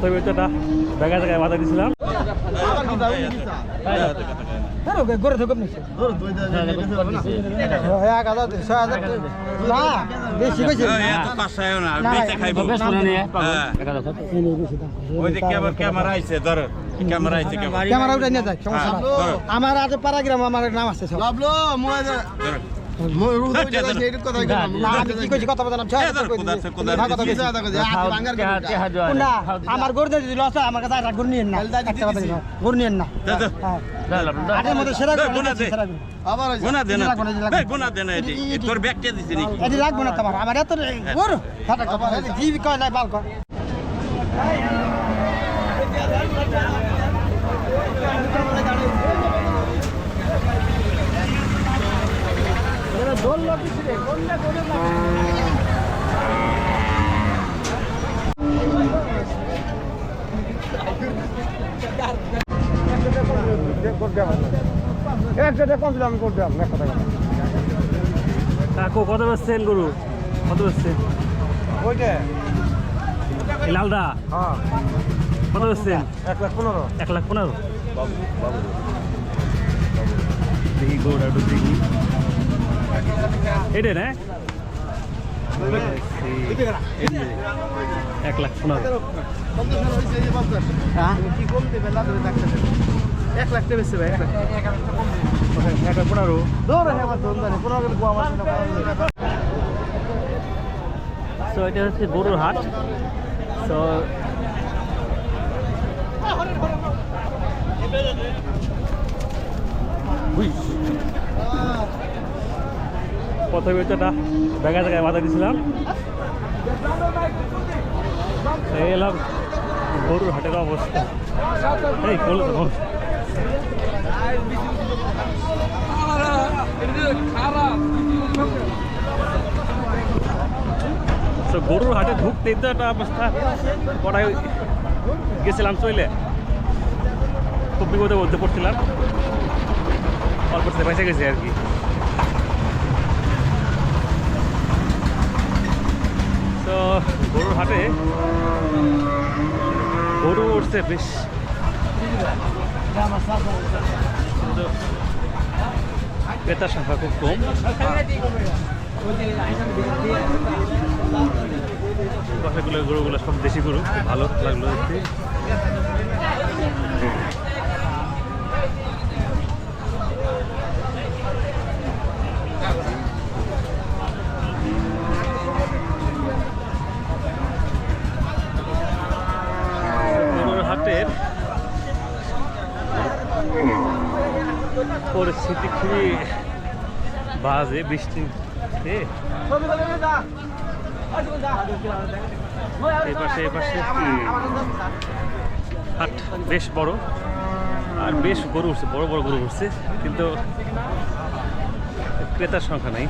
প্রথমে তো একটা জায়গা জায়গায় বাধা দিয়েছিলাম। হ্যাঁ গড়ে থেকে এক হাজার ছয় হাজার না বেশি বেশি। ওই যে ক্যামেরা ক্যামেরা আইছে ক্যামেরা আইছে ক্যামেরা ক্যামেরা উঠে নিয়ে যায় সমস্যা নাই। হ্যাঁ, আমার আছে পাড়াগ্রাম আমার নাম আছে সব। আমার গরু দিয়ে দিল আমার কাছে আর গরু নিয়েন না একটা কথা দিলাম, গরু নিয়েন না। হ্যাঁ। মধ্যে সেরা। সেরা এটি লাগবে তোমার আমার এত গরু হাটে কথা জি কয় নাই বাল কর কাকু, কত বেচছেন গরু? কত বেচছেন? এই লালদা? কত বেচছেন? এক লাখ পনেরো। এক লাখ পনেরো দেখি গরুটা একটু দেখি। এটা না? এক লাখ পনেরো। এক লাখ টাকা বেশি ভাই এক লাখ। পনেরো হ্যাঁ এটা হচ্ছে গরুর হাট। সো প্রথমে তো একটা জায়গায় জায়গায় বাধা দিয়েছিলাম এই এলাম গরুর হাটের অবস্থা। এই বলো তো গরুর হাটে ঢুকতেই তো একটা অবস্থা। পড়ায় গেছিলাম চলে খুব বিপদে বলতে পড়ছিলাম। অল্প বেঁচে গেছি আর কি। তো গরুর হাটে গরু উঠছে বেশ। কিন্তু ক্রেতার সংখ্যা খুব কম। কথাগুলো গরুগুলো সব দেশি গরু ভালো লাগল দেখতে। বাজে বৃষ্টিতে এই পাশে, এই হাট বেশ বড়। আর বেশ গরু উঠছে, বড় বড় গরু উঠছে, কিন্তু ক্রেতার সংখ্যা নাই।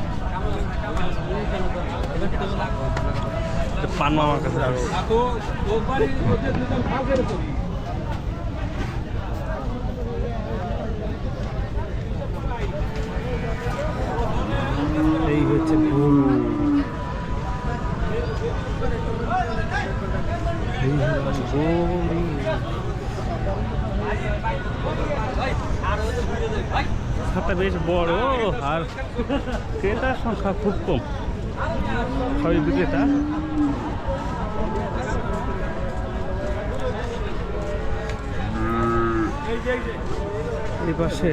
পান মামার কাছে আসছে। এই হচ্ছে গরু হাটটা বেশ বড় আর ক্রেতার সংখ্যা খুব কম। সবই বিক্রেতা। এই পাশে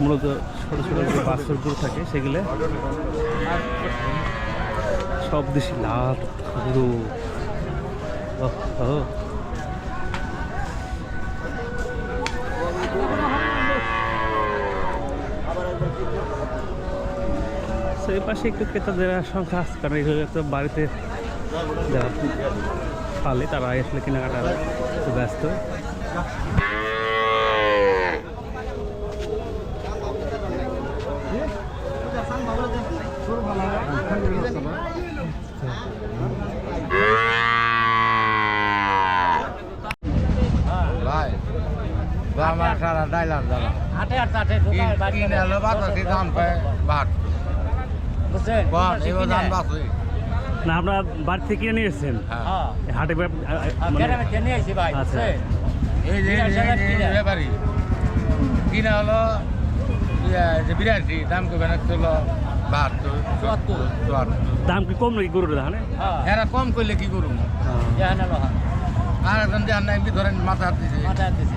মূলত ছোট ছোট যে বাছর থাকে, সেগুলো। সব দেশি লাল ওহ। এই পাশে একটু ক্রেতাদের সংখ্যা আছে, কারণ তো বাড়িতে যারা পালে তারা আসলে কেনাকাটা ব্যস্ত সারা ডাইলার দাদা হাটে হাটে হাটে কিনে এলো বাতাসি ধান পায় ভাত বুঝছেন? বাট এবার ধান বাসুই না আপনার বাড়ি থেকে কিনে নিয়ে এসেছেন? হ্যাঁ। হাটে ব্যাপ- আ- আ- মানে ভাই আচ্ছা। এই যে ব্যাপারী। কিনা হলো বিরাশি দাম না দাম কি কম নাকি গরুর ধানে? হ্যাঁ। এরা কম করলে কি করুন আর একজন যে আন্না এমনি ধরেন মাথা হাত দিছে। মাথা দিছে।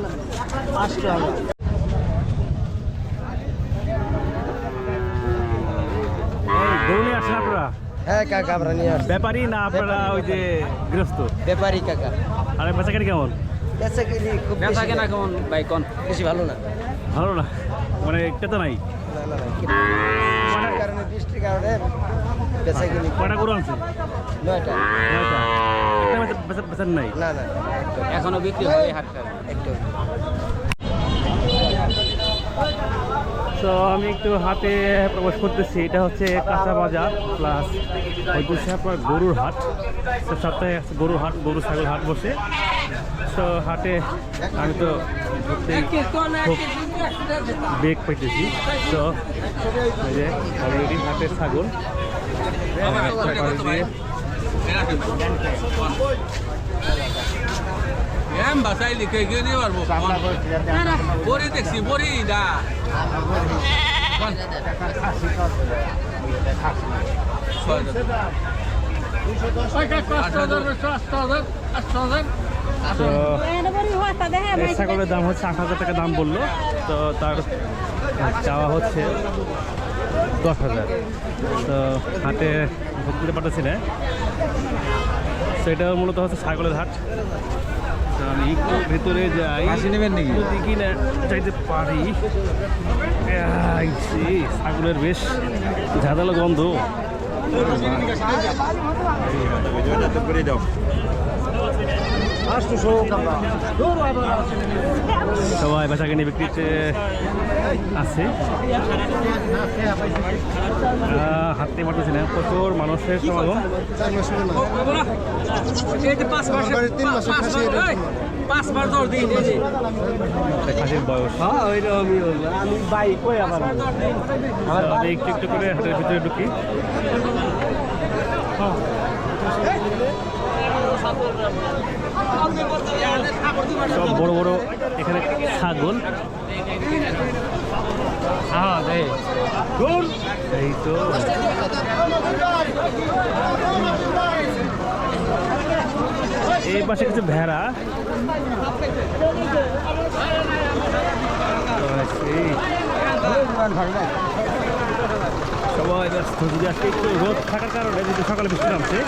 পাঁচশো টাকা গরু আসেন আপনারা? হ্যাঁ কাকা আমরা নিয়ে আসছি। ব্যাপারী না আপনারা ওই যে গৃহস্থ? ব্যাপারী কাকা। আর বেচা কেন কেমন? বেচা কিনি খুব বেচা কেনা কেমন ভাই কোন? বেশি ভালো না। ভালো না? মানে ক্রেতা নাই। কারণে? বৃষ্টির কারণে গরু আনছেন? নয়টা। নয়টা? বেচার নাই। না না এখনও বিক্রি হয় হাটটা? একটু। তো আমি একটু হাটে প্রবেশ করতেছি। এটা হচ্ছে কাঁচা বাজার প্লাস হচ্ছে আপনার গরুর হাট। তো সপ্তাহে গরুর হাট গরু ছাগল হাট বসে। তো হাটে আমি তো ঢুকতেই খুব বেগ পাইতেছি। তো এই যে অলরেডি হাটের ছাগল। ছাগল দিয়ে এম বাসাই লিখে গিয়ে নিয়ে পারব বড়ি দেখছি বড়ি দা। তো এই ছাগলের দাম হচ্ছে আট হাজার টাকা দাম বলল। তো তার চাওয়া হচ্ছে দশ হাজার। তো হাটে ভোগ পারতেছি না। তো মূলত হচ্ছে ছাগলের হাট। তো আমি একটু ভেতরে যাই নেবেন নাকি যদি কিনা চাইতে পারি ছাগলের বেশ ঝাঁদালো গন্ধ দাও সবাই বেচা কিনে বিক্রিতে আছে। হাঁটতে পারতেছি না। প্রচুর মানুষের সমাগম। খাসির। বয়স। আমি বাইক কই আবার তো আমি একটু একটু করে হাটের ভিতরে ঢুকি। সব বড় বড় এখানে ছাগল। এই তো। এই পাশে কিছু ভেড়া। সবাই ব্যস্ত যদি আজকে একটু রোদ থাকার কারণে যদি সকালে বৃষ্টি নামছে।